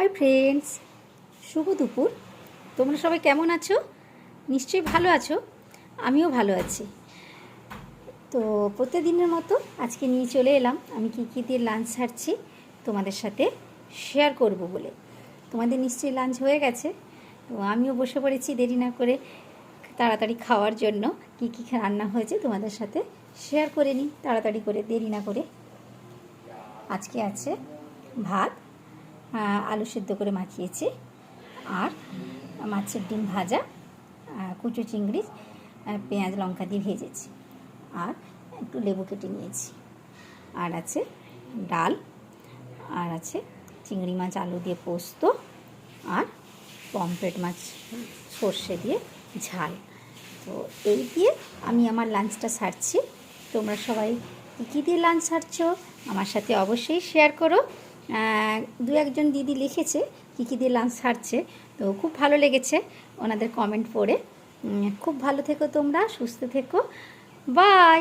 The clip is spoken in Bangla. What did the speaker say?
হাই ফ্রেন্ডস শুভ দুপুর। তোমরা সবাই কেমন আছো? নিশ্চয়ই ভালো আছো। আমিও ভালো আছি। তো প্রতিদিনের মতো আজকে নিয়ে চলে এলাম। আমি কী কী দিয়ে লাঞ্চ ছাড়ছি তোমাদের সাথে শেয়ার করব বলে। তোমাদের নিশ্চয়ই লাঞ্চ হয়ে গেছে। তো আমিও বসে পড়েছি দেরি না করে তাড়াতাড়ি খাওয়ার জন্য। কী কী রান্না হয়েছে তোমাদের সাথে শেয়ার করে নিই। তাড়াতাড়ি করে, দেরি না করে। আজকে আছে ভাত আলু সেদ্ধ করে মাখিয়েছি। আর মাছের ডিম ভাজা কুচো চিংড়ি পেঁয়াজ, লঙ্কা দিয়ে ভেজেছি। আর একটু লেবু কেটে নিয়েছি। আর আছে ডাল, আর আছে চিংড়ি মাছ, আলু দিয়ে পোস্ত, আর পমফ্রেট মাছ, সর্ষে দিয়ে ঝাল। তো এই দিয়ে আমি আমার লাঞ্চটা সারছি। তোমরা সবাই কী কী দিয়ে লাঞ্চ সারছো? আমার সাথে অবশ্যই শেয়ার করো। দু একজন দিদি লিখেছে, কী কী দিয়ে লাঞ্চ সারছে, তো খুব ভালো লেগেছে ওনাদের কমেন্ট পড়ে। খুব ভালো থেকো তোমরা, সুস্থ থেকো। বাই